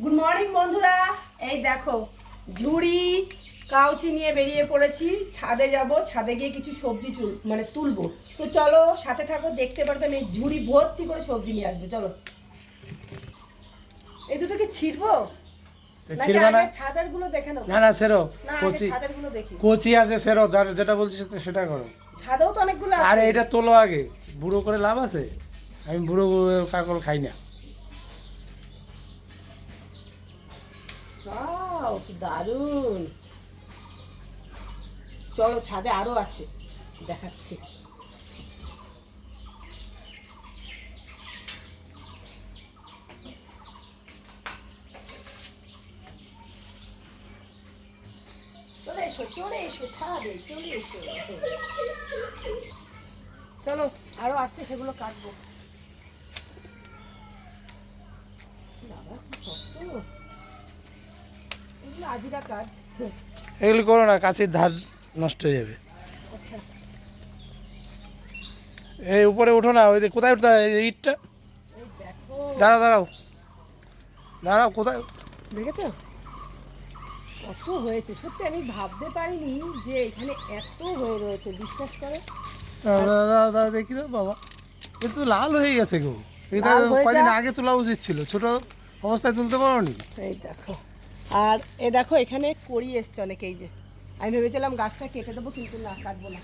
Good morning বন্ধুরা। এই দেখো ঝুড়ি কাউচি নিয়ে বেরিয়ে পড়েছি। ছাদে যাব ছাদে গিয়ে কিছু সবজি চুল মানে তুলবো। তো চলো সাথে থাকো দেখতে পারবেন এই ঝুড়ি ভর্তি করে সবজি নিয়ে আসবে চলো। এই দুটো কি ছিড়বো না? আগে ছাদেরগুলো দেখে নাও। না না সেরো কচি। ছাদেরগুলো দেখি। কচি আছে সেরো যার যেটা বলছিস সেটা করো। ছাদেও তো অনেকগুলো আরে এটা তোলো আগে। বুড়ো করে লাভ আছে? আমি বুড়ো কাকল খাই না। Wow, কি দারুণ। চলো ছাদে আরও আছে। দেখাচ্ছি। চলে এসো চলে এসো ছাদে চলে এসো। চলো আরও আছে সেগুলো কাটবো। বাবা কি শক্ত এগুলো করো না কাছের ধার নষ্ট হয়ে যাবে। আচ্ছা এই উপরে উঠো না ওই যে কোথায় উঠতে হয়? এই ইটটা? দাঁড়াও দাঁড়াও। দাঁড়াও কোথায়? দেখেছ? কত হয়েছে। সত্যি আমি ভাবতে পারিনি যে এখানে এত হয়ে রয়েছে বিশ্বাস করে। দাঁড়াও, দেখি তো বাবা। এটা তো লাল হয়ে গেছে গো। এটা লাল কয়দিন আগে তোলা উচিত ছিল ছোট অবস্থায় তুলতে পারো নি এই দেখো। আর এ দেখো এখানে করি এসছে অনেকেই যে। আমি ভেবেছিলাম গাছটা কেটে দেবো কিন্তু না কাটবো না।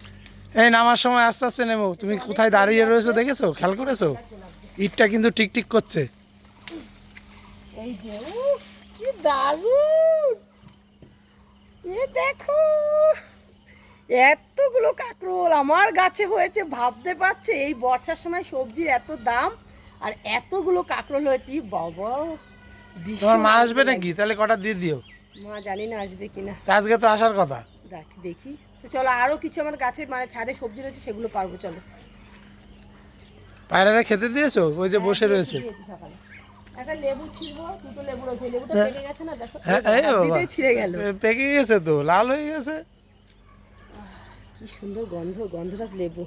এই নামার সময় আস্তে আস্তে নেব। তুমি কোথায় দাঁড়িয়ে রয়েছো দেখেছ? খেয়াল করেছ? ইটটা কিন্তু টিকটিক করছে। এই যে কি দারুণ! এ দেখো এতগুলো কাঁকরোল আমার গাছে হয়েছে ভাবতে পারছে? এই বর্ষার সময় সবজির এত দাম আর এতগুলো কাঁকরোল হয়েছে বাবা! তোমার মা আসবে নাকি? তাহলে কটা দিয়ে দিও। মা জানি না আসবে কিনা। আজকে তো আসার কথা। দেখ তো চলো আরও কিছু আমার গাছে মানে ছাদে সবজি রয়েছে সেগুলো পারব চলো। পায়রারা খেতে দিয়েছ? ওই যে বসে রয়েছে। পেকে গেছে হ্যাঁ তো লাল হয়ে গেছে। কি সুন্দর গন্ধ গন্ধরাজ লেবু।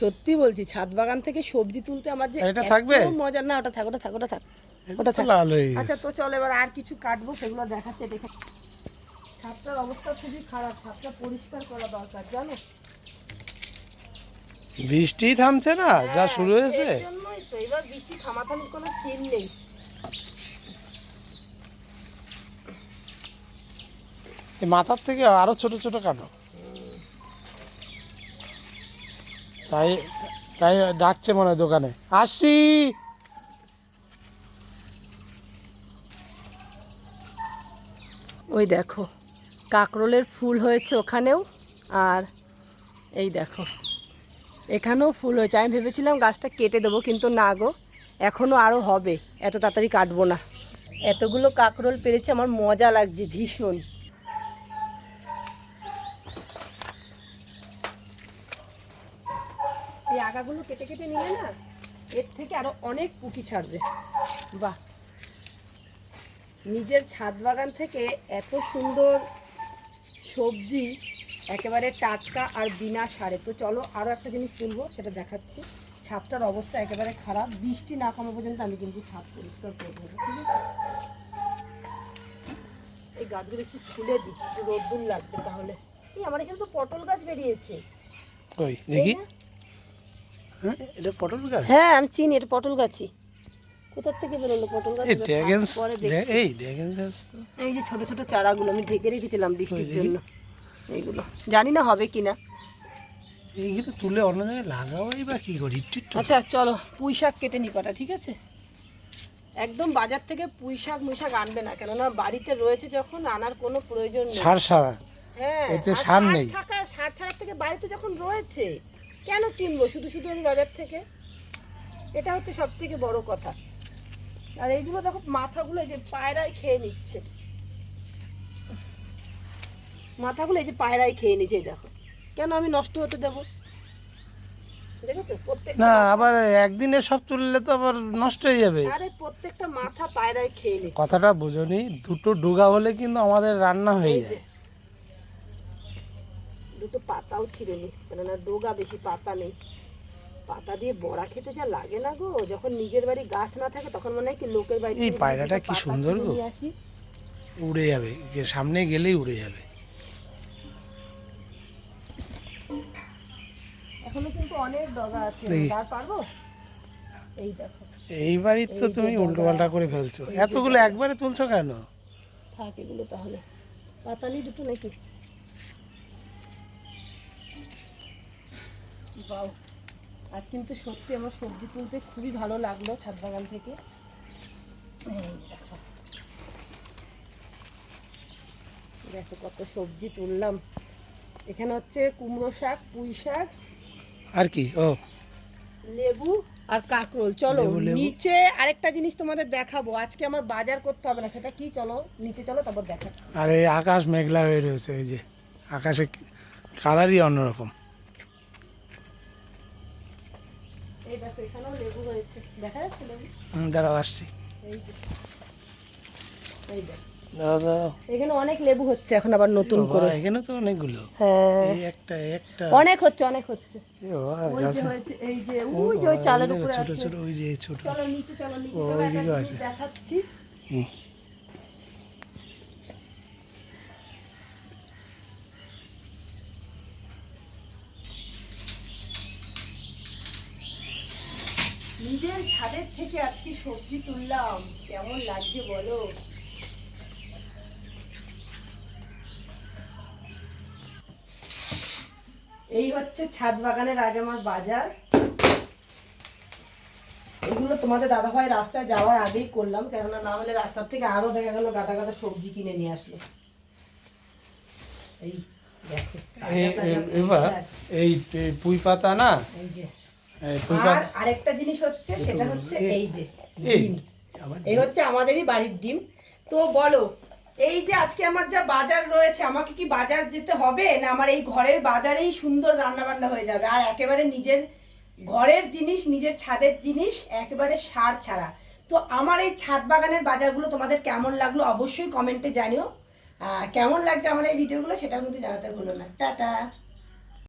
সত্যি বলছি ছাদ বাগান থেকে সবজি তুলতে আমার যে এটা থাকবে? মজা না ওটা থাক ওটা থাক ওটা থাক। ওটা লাল হয়ে আচ্ছা তো চল এবার আর কিছু কাটবো সেগুলো দেখাচ্ছে দেখে ছাদটার অবস্থা খুবই খারাপ ছাদটা পরিষ্কার করা দরকার জানো? বৃষ্টি থামছে না যা শুরু হয়েছে। জন্যই তো এবার বৃষ্টি থামাথামির কোনো নেই। মাথার থেকে আরও ছোট ছোট কাটো। তাই তাই ডাকছে মনে হয় দোকানে। আসি! ওই দেখো, কাকরোলের ফুল হয়েছে ওখানেও, আর এই দেখো, এখানেও ফুল হয়েছে। আমি ভেবেছিলাম গাছটা কেটে দেবো, কিন্তু না গো এখনও আরও হবে, এত তাড়াতাড়ি কাটবো না। এতগুলো কাকরোল পেরেছে, আমার মজা লাগছে ভীষণ। এই আগাগুলো কেটে কেটে নিলে না, এর থেকে আরও অনেক পুকি ছাড়বে। বাহ নিজের ছাদ বাগান থেকে এত সুন্দর সবজি একেবারে টাটকা আর বিনা সারে। তো চলো আরও একটা জিনিস তুলবো সেটা দেখাচ্ছি। ছাদটার অবস্থা একেবারে খারাপ। বৃষ্টি না কমা পর্যন্ত আমি কিন্তু ছাদ পরিষ্কার করব ঠিক আছে? এই গাছগুলো একটু খুলে দিই রোদ্দুর লাগবে তাহলে। এই আমার এখানে তো পটল গাছ বেরিয়েছে। দেখি। হ্যাঁ এটা পটল গাছ? হ্যাঁ আমি চিনি এটা পটল গাছই। কোথার থেকে বেরোলো? পটল গাছ এই ড্রাগনস এই ড্রাগন গাছ এই যে ছোট ছোট চারাগুলো আমি ঢেকে রেখেছিলাম বৃষ্টির জন্য। এইগুলো। জানি না হবে কিনা। এইগুলো তুলে অন্য জায়গায় লাগাওয়াই বা কি করি? আচ্ছা চলো পুঁই শাক কেটে নি কটা ঠিক আছে? একদম বাজার থেকে পুঁই শাক মুই শাক আনবে না কেননা বাড়িতে রয়েছে যখন আনার কোনো প্রয়োজন নেই। সার সার হ্যাঁ এতে আর সার নেই। থাকা সার ছাড়ার থেকে বাড়িতে যখন রয়েছে কেন কিনবো? শুধু শুধু আমি বাজার থেকে? এটা হচ্ছে সব থেকে বড় কথা। আর এইগুলো দেখো মাথাগুলো এই যে পায়রায় খেয়ে নিচ্ছে। মাথাগুলো এই যে পায়রায় খেয়ে নিচ্ছে দেখো। কেন আমি নষ্ট হতে দেবো? দেখেছ? না আবার একদিনে সব তুললে তো আবার নষ্ট হয়ে যাবে। আরে প্রত্যেকটা মাথা পায়রায় খেয়ে নিচ্ছে। কথাটা বোঝনি দুটো ডোগা হলে কিন্তু আমাদের রান্না হয়ে যায়। দুটো পাতাও ছিঁড়ে নি কেননা ডোগা বেশি পাতা নেই। পাতা দিয়ে বড়া খেতে যা লাগে না গো। যখন নিজের বাড়ি গাছ না থাকে তখন মনে হয় কি লোকের বাড়ি এই পায়রাটা কি সুন্দর গো। উড়ে যাবে সামনে গেলেই উড়ে যাবে। এখনও কিন্তু অনেক ডগা আছে। আর পারব? এই দেখো। এই বাড়ির তো তুমি উল্টো পাল্টা করে ফেলছো। এতগুলো একবারে তুলছো কেন? থাক এগুলো তাহলে। পাতালি দুটো নাকি? বাও আজ কিন্তু সত্যি আমার সবজি তুলতে খুবই ভালো লাগল ছাদ বাগান থেকে। দেখো। কত সবজি তুললাম। এখানে হচ্ছে কুমড়ো শাক পুঁই শাক আর কি? ও। লেবু আর কাঁকরোল। চলো। নিচে আরেকটা জিনিস তোমাদের দেখাবো। আজকে আমার বাজার করতে হবে না সেটা কি? চলো নিচে চলো তারপর দেখা আর এই আকাশ মেঘলা হয়ে রয়েছে এই যে। আকাশে কালারই অন্যরকম এই দেখো এখানেও লেবু হয়েছে দেখা যাচ্ছে লেবু? দাঁড়াও আসছি। এই যে এই দেখ। দাঁড়াও দাঁড়াও। এখানে অনেক লেবু হচ্ছে এখন আবার নতুন করে। এখানে তো অনেকগুলো। হ্যাঁ। একটা একটা। অনেক হচ্ছে অনেক হচ্ছে। ওই যে এই যে ওই যে ওই চালের উপরে ছোট ছোট ওই যে ছোট। চলো নিচে চলো নিচে আছে। দেখাচ্ছি। নিজের ছাদের থেকে আজকে সবজি তুললাম। কেমন লাগছে বলো? এই হচ্ছে ছাদ বাগানের আজ আমার বাজার। এগুলো তোমাদের দাদাভাই রাস্তায় যাওয়ার আগেই করলাম কেননা না হলে রাস্তার থেকে আরও দেখা গেল গাদা গাদা সবজি কিনে নিয়ে আসলো। এই দেখো এবার এই পুঁই পাতা না? এই যে। আর আরেকটা জিনিস হচ্ছে সেটা হচ্ছে এই যে ডিম। এই হচ্ছে আমাদেরই বাড়ির ডিম। তো বলো এই যে আজকে আমার যা বাজার রয়েছে আমাকে কি বাজার যেতে হবে? না আমার এই ঘরের বাজারেই সুন্দর হয়ে যাবে? আর একেবারে নিজের ঘরের জিনিস নিজের ছাদের জিনিস একেবারে সার ছাড়া। তো আমার এই ছাদ বাগানের বাজারগুলো তোমাদের কেমন লাগল অবশ্যই কমেন্টে জানিও। আহ, কেমন লাগছে আমার এই ভিডিওগুলো সেটাও কিন্তু জানাতে ভুলো না। টাটা।